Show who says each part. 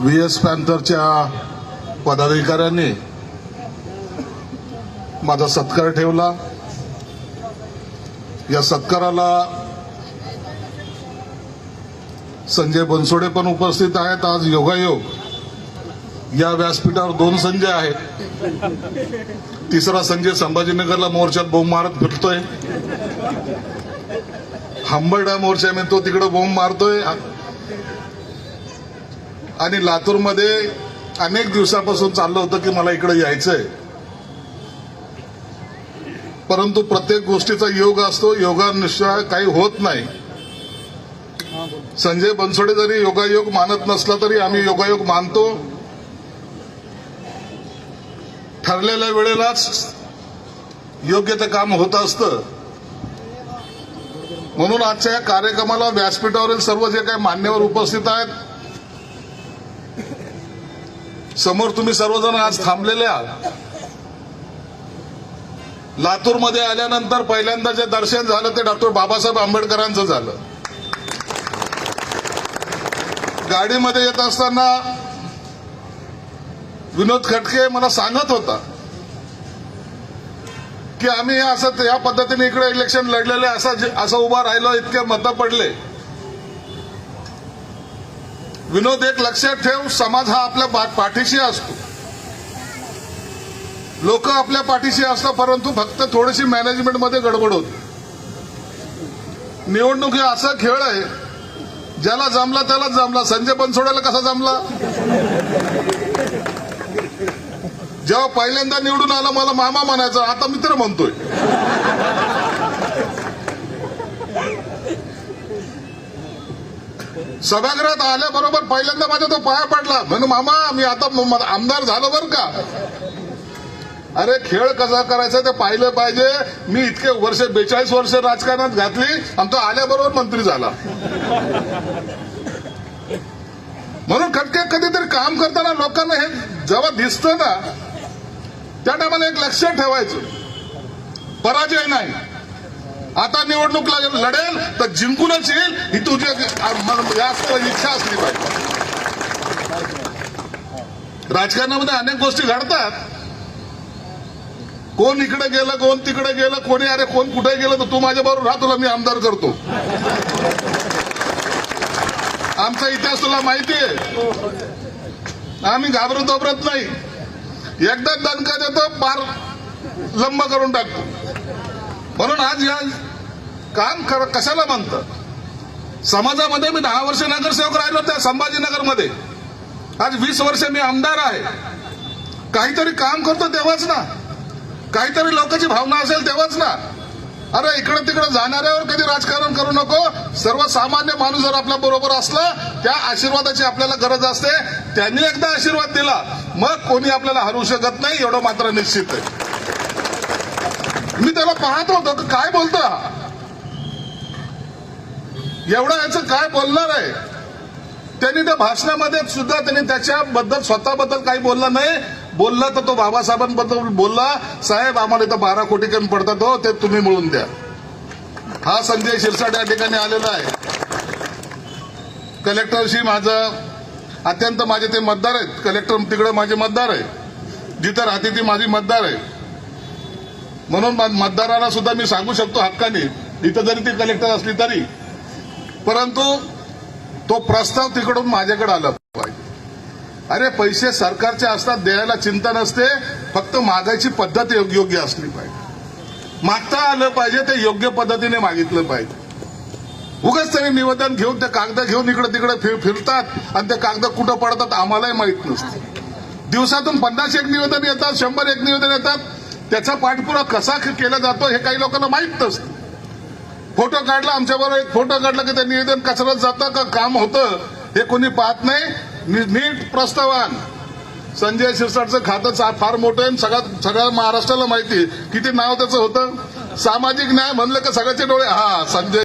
Speaker 1: V S पॅन्थरच्या पदाधिकाऱ्यांनी माझा सत्कार ठेवला. या सत्काराला संजय बनसोडे पण उपस्थित आहेत. आज योगायोग या व्यासपीठावर दोन संजय आहेत. तिसरा संजय संभाजीनगरला मोर्चात बोंब मारत फिरतोय. हंबरडा मोर्चा मी तो तिकडे बोंब मारतोय. आणि लातूरमध्ये अनेक दिवसापासून चाललं होतं की मला इकडे यायचंय. परंतु प्रत्येक गोष्टीचा योग असतो योगानुसार काही होत नाही. संजय बनसोडे जरी योगायोग मानत नसला तरी आम्ही योगायोग मानतो. ठरलेल्या वेळेलाच योग्य ते काम होत असतं. म्हणून आजच्या या कार्यक्रमाला व्यासपीठावरील सर्व जे काही मान्यवर उपस्थित आहेत समोर तुम्ही सर्वजण आज थांबलेले आहात. लातूरमध्ये आल्यानंतर पहिल्यांदा जे दर्शन झालं ते डॉक्टर बाबासाहेब आंबेडकरांचं झालं. गाडीमध्ये येत असताना विनोद खटके मला सांगत होता की आम्ही असं या पद्धतीने इकडे इलेक्शन लढलेले असं असं उभा राहिलो इतके मतं पडले. विनोद एक लक्षात ठेव समाज हा आपल्या पा- पाठीशी असतो. लोक आपल्या पाठीशी असतात परंतु फक्त थोडीशी मॅनेजमेंटमध्ये गडबड होती. निवडणूक हे असा खेळ आहे ज्याला जमला त्यालाच जमला. संजय बनसोड्याला कसा जमला? जेव्हा पहिल्यांदा निवडून आला मला मामा म्हणायचा आता मित्र म्हणतोय. सभागृहात आल्याबरोबर पहिल्यांदा माझ्या तो पाया पडला. म्हणून मामा मी आता आमदार झालो बर का? अरे खेळ कसा करायचा ते पाहिलं पाहिजे. मी इतके वर्ष बेचाळीस वर्ष राजकारणात घातली आणि तो आल्याबरोबर मंत्री झाला. म्हणून खटके कधीतरी काम करताना लोकांना हे जेव्हा दिसतं ना त्या टायमाला एक लक्षात ठेवायचं. पराजय नाही. आता निवडणूक लढेल तर जिंकूनच येईल. ही तुझी जास्त इच्छा असली पाहिजे. राजकारणामध्ये अनेक गोष्टी घडतात. कोण इकडे गेलं कोण तिकडे गेलं कोणी अरे कोण कुठे गेलं तर तू माझ्या बरोबर राहा तुला मी आमदार करतो. आमचा इतिहास तुला माहिती आहे. आम्ही घाबरत घाबरत नाही. एकदा दणका देतो पार लंब करून टाकतो. म्हणून आज या काम कर- कशाला म्हणतं? समाजामध्ये मी दहा वर्ष नगरसेवक राहिलो त्या संभाजीनगरमध्ये. आज वीस वर्ष मी आमदार आहे. काहीतरी काम करतो तेव्हाच ना. काहीतरी लोकांची भावना असेल तेव्हाच ना. अरे इकडे तिकडे जाणाऱ्यावर कधी राजकारण करू नको. सर्वसामान्य माणूस जर आपल्या बरोबर असला त्या आशीर्वादाची आपल्याला गरज असते. त्यांनी एकदा आशीर्वाद दिला. मग कोणी आपल्याला हरवू शकत नाही एवढं मात्र निश्चित आहे. मी त्याला पाहत होतो काय बोलता? हा? एवढं याचं काय बोलणार आहे? त्यांनी त्या भाषणामध्ये सुद्धा त्यांनी त्याच्याबद्दल स्वतःबद्दल काही बोलला नाही. बोलला तर तो बाबासाहेबांबद्दल बोलला. साहेब आम्हाला इथं बारा कोटी कमी पडतात हो ते तुम्ही मिळून द्या. हा संजय शिरसाट या ठिकाणी आलेला आहे. कलेक्टरशी माझं अत्यंत माझे ते मतदार आहेत. कलेक्टर तिकडे माझे मतदार आहे जिथं राहते ती माझी मतदार आहे. म्हणून मतदाराला सुद्धा मी सांगू शकतो हक्काने. इथं जरी ती कलेक्टर असली तरी. परंतु तो प्रस्ताव तिकडून माझ्याकडे आला. पाहिजे अरे पैसे सरकारचे असतात द्यायला चिंता नसते. फक्त मागायची पद्धत योग्य योग्य असली पाहिजे. मागता आलं पाहिजे ते योग्य पद्धतीने मागितलं पाहिजे. उगाच तरी निवेदन घेऊन ते कागद घेऊन इकडे तिकडे फिर फिरतात आणि ते कागद कुठं पडतात आम्हालाही माहीत नसतं. दिवसातून पन्नास एक निवेदन येतात शंभर एक निवेदन येतात. त्याचा पाठपुरा कसा केला जातो हे काही लोकांना माहीत नसतं. फोटो काढला आमच्याबरोबर एक फोटो काढला की ते निवेदन कचरत जातं का काम होतं हे कोणी पाहत नाही. नीट प्रस्तावान संजय शिरसाटचं खातं फार मोठं आहे आणि सगळ्या सगळ्या महाराष्ट्राला माहिती आहे. किती नाव त्याचं होतं? सामाजिक न्याय म्हणलं का सगळ्याचे डोळे हा संजय